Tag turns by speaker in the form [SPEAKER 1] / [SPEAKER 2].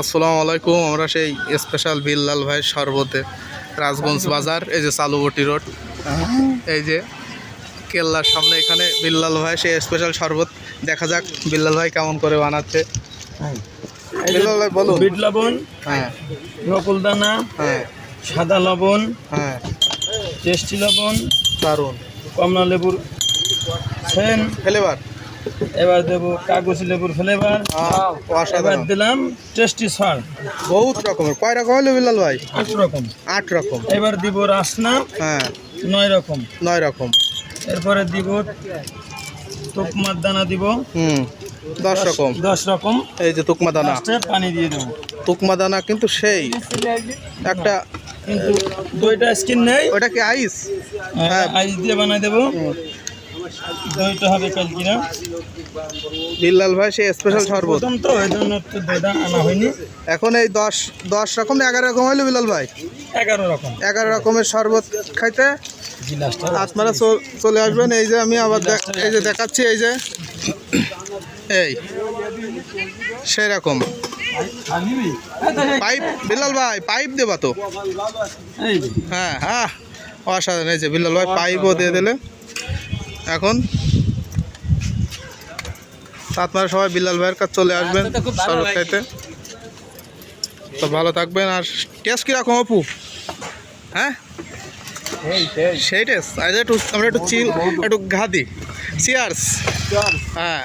[SPEAKER 1] আসসালামু আলাইকুম আমরা সেই স্পেশাল বিল্লাল ভাই শরবতে রাজগঞ্জ বাজার এই যে চালুবটি রোড। এই যে কেল্লার সামনে এখানে বিল্লাল ভাই সেই স্পেশাল শরবত। দেখা যাক বিল্লাল ভাই কেমন করে বানাচ্ছে। বিল্লাল ভাই বলুন।
[SPEAKER 2] বিট লবণ
[SPEAKER 1] হ্যাঁ।
[SPEAKER 2] নকুল দানা
[SPEAKER 1] হ্যাঁ।
[SPEAKER 2] সাদা লবণ
[SPEAKER 1] হ্যাঁ।
[SPEAKER 2] টেস্টি লবণ
[SPEAKER 1] দারুণ।
[SPEAKER 2] কমলা লেবুর সেন
[SPEAKER 1] ফ্লেভার।
[SPEAKER 2] এবার দেবো কাগজি লেবুর ফ্লেভার এবার দিলাম টেস্টি সর
[SPEAKER 1] বহুত রকমের। কয় রকম হলো বিল্লাল ভাই?
[SPEAKER 2] আট রকম।
[SPEAKER 1] আট রকম।
[SPEAKER 2] এবার দিব রাসনা।
[SPEAKER 1] হ্যাঁ।
[SPEAKER 2] নয় রকম।
[SPEAKER 1] নয় রকম।
[SPEAKER 2] এরপরে দিব তুকমার দানা দিব।
[SPEAKER 1] হুম দশ রকম।
[SPEAKER 2] দশ রকম।
[SPEAKER 1] এই যে তুকমা দানা।
[SPEAKER 2] পানি দিয়ে দেবো।
[SPEAKER 1] তুকমা দানা কিন্তু সেই। একটা
[SPEAKER 2] কিন্তু দইটা স্কিন নেই।
[SPEAKER 1] ওটা কি আইস হ্যাঁ।
[SPEAKER 2] আইস দিয়ে বানাই দেবো। দইটা হবে কালকিরা
[SPEAKER 1] বিল্লাল ভাই সেই স্পেশাল শরবত।
[SPEAKER 2] প্রথম তো ওই জন্য একটু দইটা আনা হয়নি।
[SPEAKER 1] এখন এই দশ দশ রকম এগারো রকম হইল বিলাল ভাই?
[SPEAKER 2] এগারো রকম।
[SPEAKER 1] এগারো রকমের শরবত খাইতে। আপনারা চলে আসবেন এই যে আমি আবার এই যে দেখাচ্ছি এই যে। এই সেই রকম পাইপ বিল্লাল ভাই পাইপ দেবা তো। হ্যাঁ হ্যাঁ অসাধারণ এই যে বিল্লাল ভাই পাইপও দিয়ে দিলে। এখন আপনারা সবাই বিল্লাল ভাইয়ের কাছে চলে আসবেন শরবত খাইতে। তো ভালো থাকবেন। আর টেস্ট কীরকম অপু? হ্যাঁ? সেই। টেস্ট। আজ একটু আমরা একটু চিল একটু ঘা দিই চিয়ার্স হ্যাঁ।